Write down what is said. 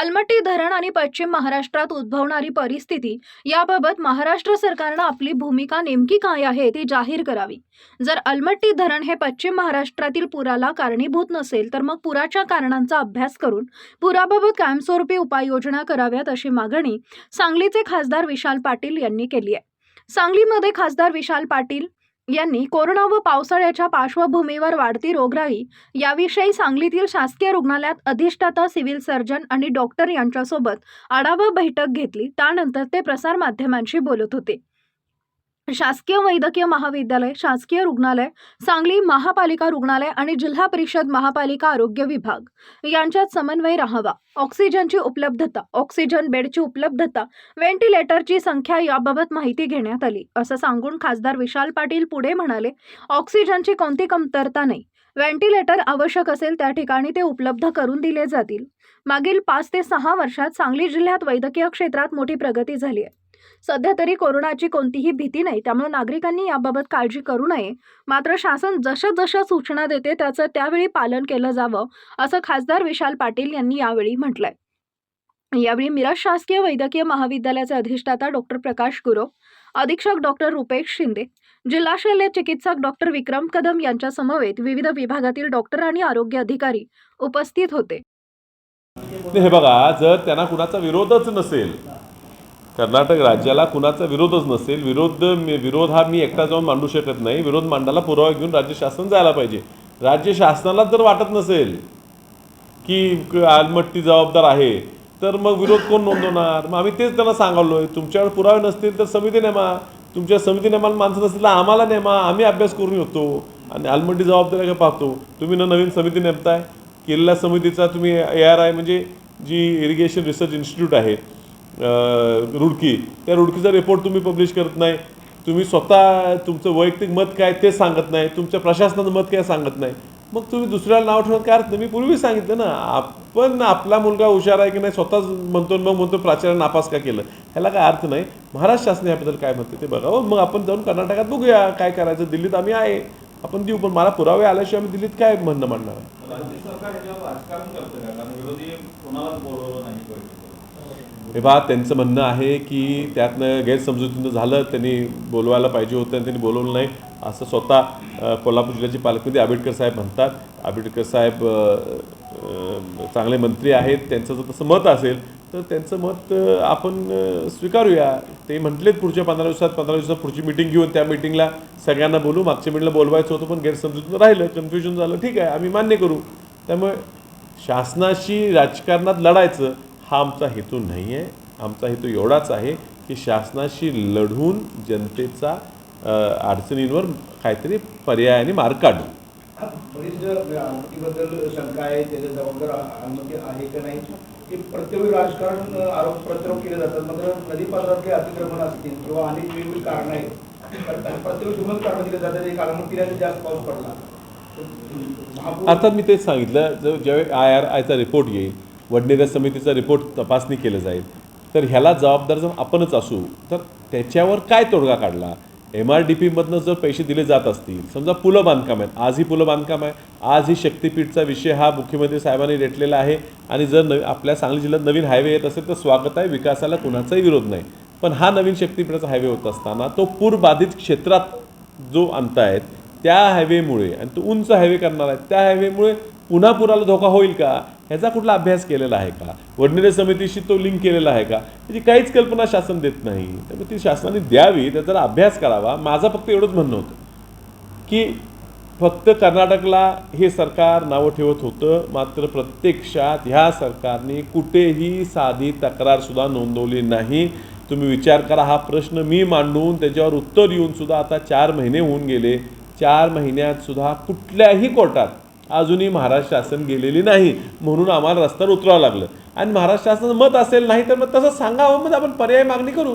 अलमट्टी धरण आणि पश्चिम महाराष्ट्रात उद्भवणारी परिस्थिती याबाबत महाराष्ट्र सरकारनं आपली भूमिका नेमकी काय आहे ती जाहीर करावी. जर अलमट्टी धरण हे पश्चिम महाराष्ट्रातील पुराला कारणीभूत नसेल तर मग पुराच्या कारणांचा अभ्यास करून पुराबाबत कायमस्वरूपी उपाययोजना कराव्यात अशी मागणी सांगलीचे खासदार विशाल पाटील यांनी केली आहे. सांगलीमध्ये खासदार विशाल पाटील यांनी कोरोना व पावसाळ्याच्या पार्श्वभूमीवर वाढती रोगराई याविषयी सांगलीतील शासकीय रुग्णालयात अधिष्ठाता सिव्हिल सर्जन आणि डॉक्टर यांच्यासोबत आढावा बैठक घेतली. त्यानंतर ते प्रसारमाध्यमांशी बोलत होते. शासकीय वैद्यकीय महाविद्यालय शासकीय रुग्णालय सांगली महापालिका रुग्णालय आणि जिल्हा परिषद महापालिका आरोग्य विभाग. यांच्यात समन्वय राहावा. ऑक्सिजनची उपलब्धता ऑक्सिजन बेडची उपलब्धता व्हेंटिलेटरची संख्या याबाबत माहिती घेण्यात आली. असं सांगून खासदार विशाल पाटील पुढे म्हणाले ऑक्सिजनची कोणती कमतरता नाही. व्हेंटिलेटर आवश्यक असेल त्या ठिकाणी ते उपलब्ध करून दिले जातील. मागील पाच ते सहा वर्षात सांगली जिल्ह्यात वैद्यकीय क्षेत्रात मोठी प्रगती झाली आहे. सध्या तरी कोरोनाची कोणतीही भीती नाही. त्यामुळे नागरिकांनी याबाबत काळजी करू नये. मात्र शासन जशा जशा सूचना देते त्याचं त्यावेळी पालन केलं जावं असं खासदार विशाल पाटील यांनी यावेळी म्हटलंय. यावेळी मिरज शासकीय वैद्यकीय महाविद्यालयाचे अधिष्ठाता डॉक्टर प्रकाश गुरव अधीक्षक डॉक्टर रुपेश शिंदे जिल्हा शल्य चिकित्सक डॉक्टर विक्रम कदम यांच्या समवेत विविध विभागातील डॉक्टर आणि आरोग्य अधिकारी उपस्थित होते. हे बघा जर त्यांना कुणाचा विरोधच नसेल कर्नाटक राज्याला कुणाचा विरोधच नसेल. विरोध विरोध हा मी एकटा जाऊन मांडू शकत नाही. विरोध मांडायला पुरावा घेऊन राज्य शासन जायला पाहिजे. राज्य शासनाला जर वाटत नसेल की आलमट्टी जबाबदार आहे तर मग विरोध कोण नोंदवणार? मग आम्ही तेच त्यांना सांगालोय. तुमच्यावर पुरावे नसतील तर समिती नेमा. तुमच्या समिती नेमाला माणसं नसतील तर आम्हाला नेमा. आम्ही अभ्यास करून येतो आणि आलमट्टी जबाबदारी काय पाहतो? तुम्ही ना नवीन समिती नेमताय. केलेल्या समितीचा तुम्ही ए आर आय म्हणजे जी इरिगेशन रिसर्च इन्स्टिट्यूट आहे रुडकी. त्या रुडकीचा रिपोर्ट तुम्ही पब्लिश करत नाही. तुम्ही स्वतः तुमचं वैयक्तिक मत काय ते सांगत नाही. तुमच्या प्रशासनाचं मत काय सांगत नाही. मग तुम्ही दुसऱ्याला नाव ठेवत काय अर्थ मी पूर्वी सांगितलं ना आपण आपला मुलगा हुशार आहे की नाही स्वतःच म्हणतो आणि मग म्हणतो प्राचार्य नापास का केलं? ह्याला काय अर्थ नाही. महाराष्ट्र शासन याबद्दल काय म्हणते ते बघावं हो, मग आपण जाऊन कर्नाटकात बघूया काय करायचं. दिल्लीत आम्ही आहे. आपण देऊ पण मला पुरावे आल्याशिवाय आम्ही दिल्लीत काय म्हणणं मांडणार? आहे हे बा त्यांचं म्हणणं आहे की त्यातनं गैरसमजुतीनं झालं त्यांनी बोलवायला पाहिजे होतं आणि त्यांनी बोलवलं नाही असं स्वतः कोल्हापूर जिल्ह्याचे पालकमंत्री आंबेडकर साहेब म्हणतात. आंबेडकर साहेब चांगले मंत्री आहेत त्यांचं जर तसं मत असेल तर त्यांचं मत आपण स्वीकारूया. ते म्हटलेत पुढच्या पंधरा दिवसात पंधरा दिवसात पुढची मिटिंग घेऊन त्या मिटिंगला सगळ्यांना बोलू. मागच्या मिटिंगला बोलवायचं होतं पण गैरसमजुतीनं राहिलं कन्फ्युजन झालं. ठीक आहे आम्ही मान्य करू. त्यामुळे शासनाशी राजकारणात लढायचं हा आमचा हेतू नाही आहे आमचा हेतू एवढाच आहे की शासनाशी लढून जनतेचा अडचणींवर काहीतरी पर्यायाने मार्ग काढू. शंका आहे त्याच्या जबाबदार आहे का नाही? की प्रत्येक राजकारण आरोप प्रत्यारोप केले जातात. मात्र नदीपात्रातले अतिक्रमण असतील किंवा अनेक वेगवेगळी कारणं आहेत प्रत्येक तुम्हाला कारण दिले जातात एक अनुमतीने जास्त पाऊस पडला. अर्थात मी तेच सांगितलं. जर ज्यावेळी आय आर आयचा रिपोर्ट येईल वडनेऱ्या समितीचा रिपोर्ट तपासणी केलं जाईल. तर ह्याला जबाबदार जर आपणच असू तर त्याच्यावर काय तोडगा काढला? एम आर डी पीमधनं जर पैसे दिले जात असतील समजा पुलं बांधकाम आहेत आज ही पुलं बांधकाम आहे आज ही शक्तीपीठचा विषय हा मुख्यमंत्री साहेबांनी रेटलेला आहे आणि जर नवी आपल्या सांगली जिल्ह्यात नवीन हायवे येत असेल तर स्वागत आहे विकासाला कुणाचाही विरोध नाही. पण हा नवीन शक्तीपीठाचा हायवे होत असताना तो पूरबाधित क्षेत्रात जो आणतायत त्या हायवेमुळे आणि तो उंच हायवे करणार आहे त्या हायवेमुळे पुन्हा पुराला धोका होईल का? ह्याचा कुठला अभ्यास केलेला आहे का? वडनेरे समितीशी तो लिंक केलेला आहे का? त्याची काहीच कल्पना शासन देत नाही. त्यामुळे ती शासनाने द्यावी त्याचा अभ्यास करावा. माझं फक्त एवढंच म्हणणं होतं. की फक्त कर्नाटकला हे सरकार नावं ठेवत होतं मात्र प्रत्यक्षात ह्या सरकारने कुठेही साधी तक्रारसुद्धा नोंदवली नाही. तुम्ही विचार करा हा प्रश्न मी मांडून त्याच्यावर उत्तर येऊन सुद्धा आता चार महिने होऊन गेले. चार महिन्यात सुद्धा कुठल्याही कोर्टात अजूनही महाराष्ट्र शासन गेलेली नाही म्हणून आम्हाला रस्त्यावर उतरावं लागलं. आणि महाराष्ट्र शासनाचं मत असेल नाही तर मग तसं सांगावं मग आपण पर्याय मागणी करू.